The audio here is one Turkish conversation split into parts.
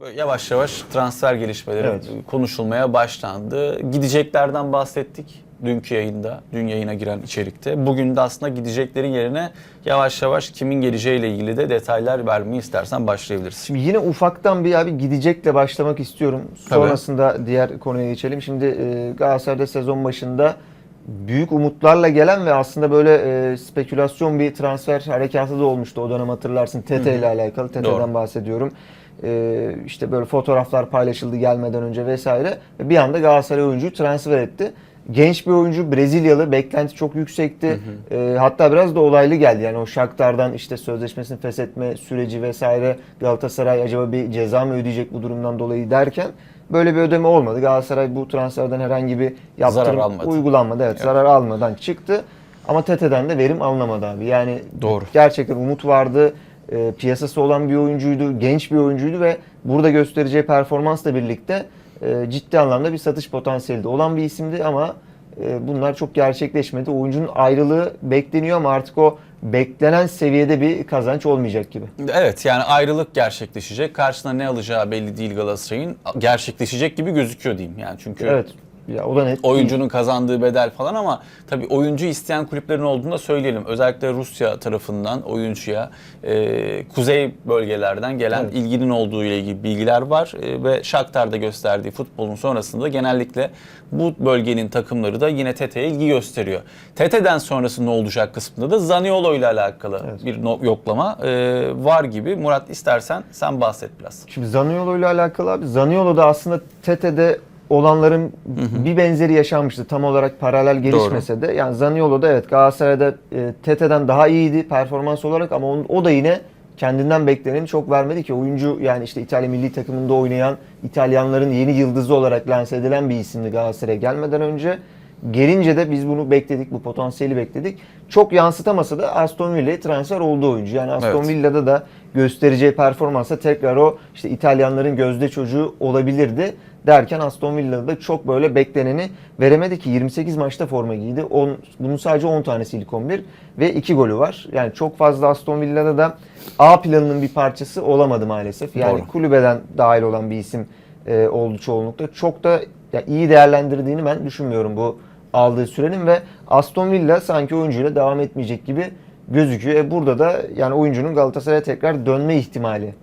Böyle yavaş yavaş transfer gelişmeleri Evet. konuşulmaya başlandı. Gideceklerden bahsettik dünkü yayında, dün yayına giren içerikte. Bugün de aslında gideceklerin yerine yavaş yavaş kimin geleceğiyle ilgili de detaylar vermeyi istersen başlayabiliriz. Şimdi yine ufaktan bir abi gidecekle başlamak istiyorum. Tabii. Sonrasında diğer konuya geçelim. Şimdi e, Galatasaray'da sezon başında büyük umutlarla gelen ve aslında böyle e, spekülasyon bir transfer harekatı da olmuştu. O dönem hatırlarsın Tete ile alakalı. Tete'den bahsediyorum. E, işte böyle fotoğraflar paylaşıldı gelmeden önce vesaire. Ve bir anda Galatasaray oyuncuyu transfer etti. Genç bir oyuncu Brezilyalı beklenti çok yüksekti. E, hatta biraz da olaylı geldi. Yani o Shakhtar'dan işte sözleşmesini feshetme süreci vesaire Galatasaray acaba bir ceza mı ödeyecek bu durumdan dolayı derken böyle bir ödeme olmadı. Galatasaray bu transferden herhangi bir yaptırım uygulanmadı. Evet, zarar almadan çıktı. Ama Tete'den de verim alınamadı abi. Yani Doğru. gerçekten umut vardı. E, piyasası olan bir oyuncuydu, genç bir oyuncuydu ve burada göstereceği performansla birlikte e, ciddi anlamda bir satış potansiyeli de olan bir isimdi ama e, bunlar çok gerçekleşmedi. Oyuncunun ayrılığı bekleniyor ama artık o beklenen seviyede bir kazanç olmayacak gibi. Evet yani ayrılık gerçekleşecek. Karşısına ne alacağı belli değil Galatasaray'ın. Gerçekleşecek gibi gözüküyor diyeyim yani. Çünkü Evet. Ya o da net. değil. oyuncunun kazandığı bedel falan ama tabii oyuncu isteyen kulüplerin olduğunu da söyleyelim. Özellikle Rusya tarafından oyuncuya e, kuzey bölgelerden gelen Evet. ilginin olduğu ile ilgili bilgiler var E, ve Shakhtar'da gösterdiği futbolun sonrasında genellikle bu bölgenin takımları da yine Tete'ye ilgi gösteriyor. Tete'den sonrası ne olacak kısmında da Zaniolo ile alakalı Evet. bir no- yoklama e, var gibi. Murat istersen sen bahset biraz. Şimdi Zaniolo ile alakalı abi. Zaniolo da aslında Tete'de olanların bir benzeri yaşanmıştı. Tam olarak paralel gelişmese de. Yani Zaniolo da evet Galatasaray'da e, Tete'den daha iyiydi performans olarak ama onun, o da yine kendinden bekleneni çok vermedi ki. Oyuncu yani işte İtalya milli takımında oynayan İtalyanların yeni yıldızı olarak lanse edilen bir isimdi Galatasaray'a gelmeden önce. Gelince de biz bunu bekledik, bu potansiyeli bekledik. Çok yansıtamasa da Aston Villa'ya transfer oldu oyuncu. Yani Aston Evet. Villa'da da göstereceği performansa tekrar o işte İtalyanların gözde çocuğu olabilirdi. Derken Aston Villa'da da çok böyle bekleneni veremedi ki 28 maçta forma giydi. 10, bunun sadece 10 tanesi ilk 11 ve 2 golü var. Yani çok fazla Aston Villa'da da A planının bir parçası olamadı maalesef. Yani Doğru. kulübeden dahil olan bir isim e, oldu çoğunlukla. Çok da ya, iyi değerlendirdiğini ben düşünmüyorum bu aldığı sürenin ve Aston Villa sanki oyuncuyla devam etmeyecek gibi gözüküyor. E burada da yani oyuncunun Galatasaray'a tekrar dönme ihtimali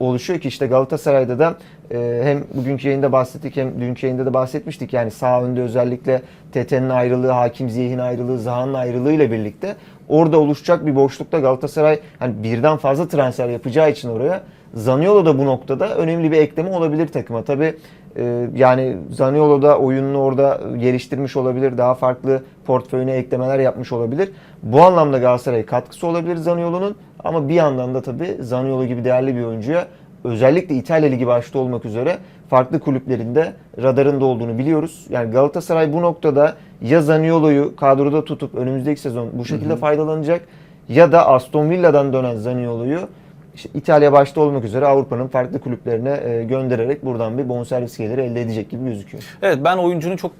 oluşuyor ki işte Galatasaray'da da e, hem bugünkü yayında bahsettik hem dünkü yayında da bahsetmiştik. Yani sağ önde özellikle Tete'nin ayrılığı, Hakim Ziyeh'in ayrılığı, Zaha'nın ayrılığı ile birlikte orada oluşacak bir boşlukta Galatasaray hani birden fazla transfer yapacağı için oraya Zaniolo da bu noktada önemli bir ekleme olabilir takıma. Tabi yani Zaniolo da oyununu orada geliştirmiş olabilir. Daha farklı portföyüne eklemeler yapmış olabilir. Bu anlamda Galatasaray'a katkısı olabilir Zaniolo'nun. Ama bir yandan da tabi Zaniolo gibi değerli bir oyuncuya özellikle İtalya Ligi başta olmak üzere farklı kulüplerinde radarında olduğunu biliyoruz. Yani Galatasaray bu noktada ya Zaniolo'yu kadroda tutup önümüzdeki sezon bu şekilde faydalanacak ya da Aston Villa'dan dönen Zaniolo'yu işte İtalya başta olmak üzere Avrupa'nın farklı kulüplerine e, göndererek buradan bir bonservis geliri elde edecek gibi gözüküyor. Evet ben oyuncunun çok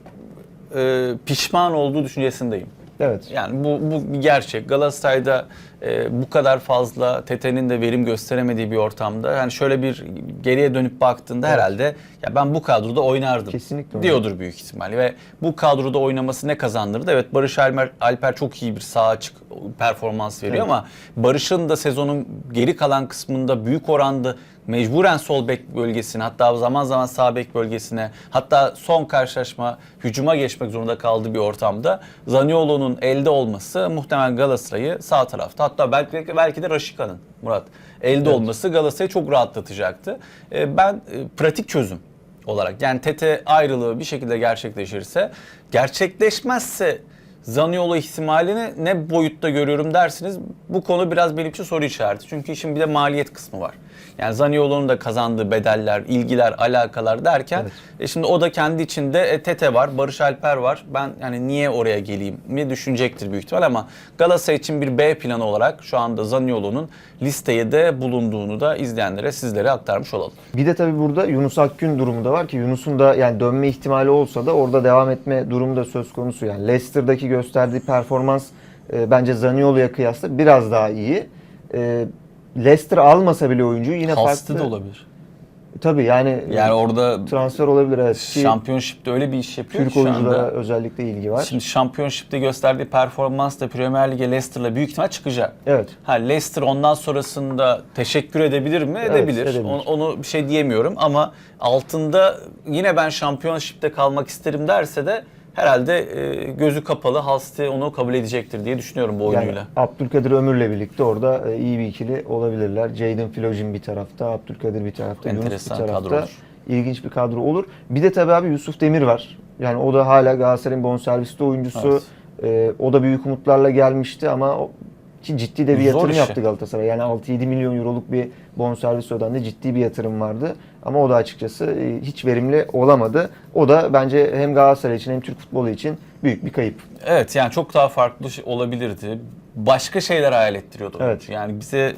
e, pişman olduğu düşüncesindeyim. Evet. Yani bu, bu bir gerçek. Galatasaray'da e, bu kadar fazla Tete'nin de verim gösteremediği bir ortamda yani şöyle bir geriye dönüp baktığında Evet. herhalde ya ben bu kadroda oynardım Kesinlikle diyordur büyük ihtimal. Ve bu kadroda oynaması ne kazandırdı? Evet Barış Alper, Alper çok iyi bir sağ açık performans veriyor ama Barış'ın da sezonun geri kalan kısmında büyük oranda mecburen sol bek bölgesine hatta zaman zaman sağ bek bölgesine hatta son karşılaşma hücuma geçmek zorunda kaldığı bir ortamda Zaniolo'nun elde olması muhtemelen Galatasaray'ı sağ tarafta hatta belki belki de Raşika'nın Murat elde olması Galatasaray'ı çok rahatlatacaktı. Ee, Ben e, pratik çözüm olarak. Yani Tete ayrılığı bir şekilde gerçekleşirse gerçekleşmezse Zaniolo ihtimalini ne boyutta görüyorum dersiniz. Bu konu biraz benim için soru işareti. Çünkü işin bir de maliyet kısmı var. Yani Zaniolo'nun da kazandığı bedeller, ilgiler, alakalar derken Evet. e şimdi o da kendi içinde e, Tete var, Barış Alper var. Ben yani niye oraya geleyim mi düşünecektir büyük ihtimal ama Galatasaray için bir B planı olarak şu anda Zaniolo'nun listeye de bulunduğunu da izleyenlere, sizlere aktarmış olalım. Bir de tabii burada Yunus Akgün durumu da var ki Yunus'un da yani dönme ihtimali olsa da orada devam etme durumu da söz konusu. Yani Leicester'daki gösterdiği performans e, bence Zaniolo'ya kıyasla biraz daha iyi. E, Leicester almasa bile oyuncuyu yine Hasta farklı. da olabilir. Tabii yani, Yani orada transfer olabilir evet. Ki Championship'te öyle bir iş yapıyor Türk ki şu oyunculara anda. özellikle ilgi var. Şimdi Championship'te gösterdiği performans da Premier Lig'e Leicester'la büyük ihtimal çıkacak. Evet. Ha Leicester ondan sonrasında teşekkür edebilir mi? Evet, Edebilir. edebilir. Onu, onu bir şey diyemiyorum ama altında yine ben Championship'te kalmak isterim derse de herhalde e, gözü kapalı City onu kabul edecektir diye düşünüyorum bu Yani oyunuyla. Abdülkadir Ömür'le birlikte orada e, iyi bir ikili olabilirler. Jaden Filojin bir tarafta, Abdülkadir bir tarafta, Yunus bir tarafta. kadro olur. İlginç bir kadro olur. Bir de tabii abi Yusuf Demir var. Yani o da hala Galatasaray'ın bonservisli oyuncusu. E, o da büyük umutlarla gelmişti ama ki ciddi de bir Zor yatırım işi. yaptı Galatasaray. Yani 6-7 milyon euroluk bir bonservis ödendi. Ciddi bir yatırım vardı. Ama o da açıkçası e, hiç verimli olamadı. O da bence hem Galatasaray için hem Türk futbolu için büyük bir kayıp. Evet yani çok daha farklı olabilirdi. Başka şeyler hayal ettiriyordu. Evet. Yani bize e,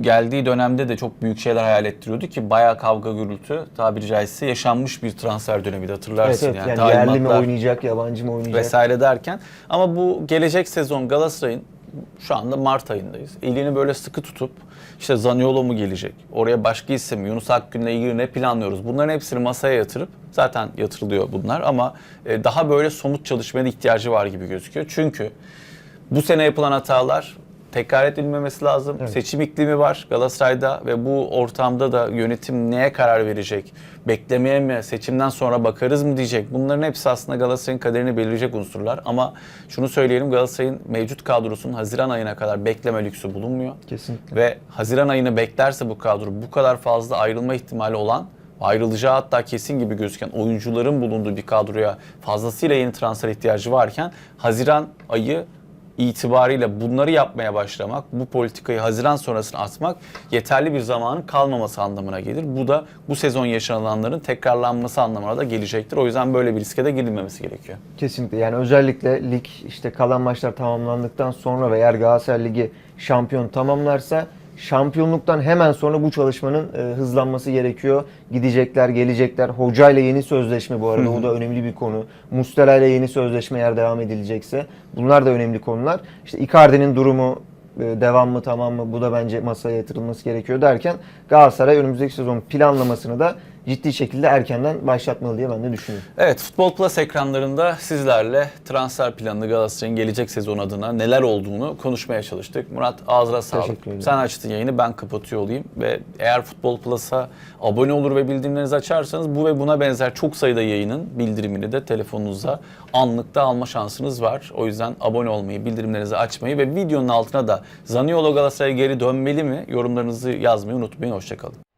geldiği dönemde de çok büyük şeyler hayal ettiriyordu ki bayağı kavga gürültü tabiri caizse yaşanmış bir transfer dönemi de Evet, hatırlarsın. evet. Yani, Yani, yerli mi oynayacak, yabancı mı oynayacak? vesaire derken ama bu gelecek sezon Galatasaray'ın şu anda Mart ayındayız. Elini böyle sıkı tutup işte Zaniolo mu gelecek? Oraya başka isim, Yunus Akgün'le ilgili ne planlıyoruz? Bunların hepsini masaya yatırıp zaten yatırılıyor bunlar ama e, daha böyle somut çalışmaya ihtiyacı var gibi gözüküyor. Çünkü bu sene yapılan hatalar tekrar edilmemesi lazım. Evet. Seçim iklimi var Galatasaray'da ve bu ortamda da yönetim neye karar verecek? Beklemeye mi, seçimden sonra bakarız mı diyecek? Bunların hepsi aslında Galatasaray'ın kaderini belirleyecek unsurlar. Ama şunu söyleyelim Galatasaray'ın mevcut kadrosunun Haziran ayına kadar bekleme lüksü bulunmuyor. Kesinlikle. Ve Haziran ayını beklerse bu kadro bu kadar fazla ayrılma ihtimali olan ayrılacağı hatta kesin gibi gözüken oyuncuların bulunduğu bir kadroya fazlasıyla yeni transfer ihtiyacı varken Haziran ayı itibariyle bunları yapmaya başlamak, bu politikayı Haziran sonrasına atmak yeterli bir zamanın kalmaması anlamına gelir. Bu da bu sezon yaşananların tekrarlanması anlamına da gelecektir. O yüzden böyle bir riske de girilmemesi gerekiyor. Kesinlikle yani özellikle lig işte kalan maçlar tamamlandıktan sonra ve eğer Galatasaray Ligi şampiyon tamamlarsa şampiyonluktan hemen sonra bu çalışmanın e, hızlanması gerekiyor. Gidecekler, gelecekler. Hoca ile yeni sözleşme bu arada o da önemli bir konu. Mustera ile yeni sözleşme eğer devam edilecekse bunlar da önemli konular. İşte Icardi'nin durumu e, devam mı tamam mı bu da bence masaya yatırılması gerekiyor derken Galatasaray önümüzdeki sezon planlamasını da ciddi şekilde erkenden başlatmalı diye ben de düşünüyorum. Evet, Futbol Plus ekranlarında sizlerle transfer planını Galatasaray'ın gelecek sezon adına neler olduğunu konuşmaya çalıştık. Murat ağzına sağlık. Sen açtın yayını, ben kapatıyor olayım. Ve eğer Futbol Plus'a abone olur ve bildirimlerinizi açarsanız bu ve buna benzer çok sayıda yayının bildirimini de telefonunuza anlıkta alma şansınız var. O yüzden abone olmayı, bildirimlerinizi açmayı ve videonun altına da Zaniolo Galatasaray'a geri dönmeli mi yorumlarınızı yazmayı unutmayın. Hoşçakalın.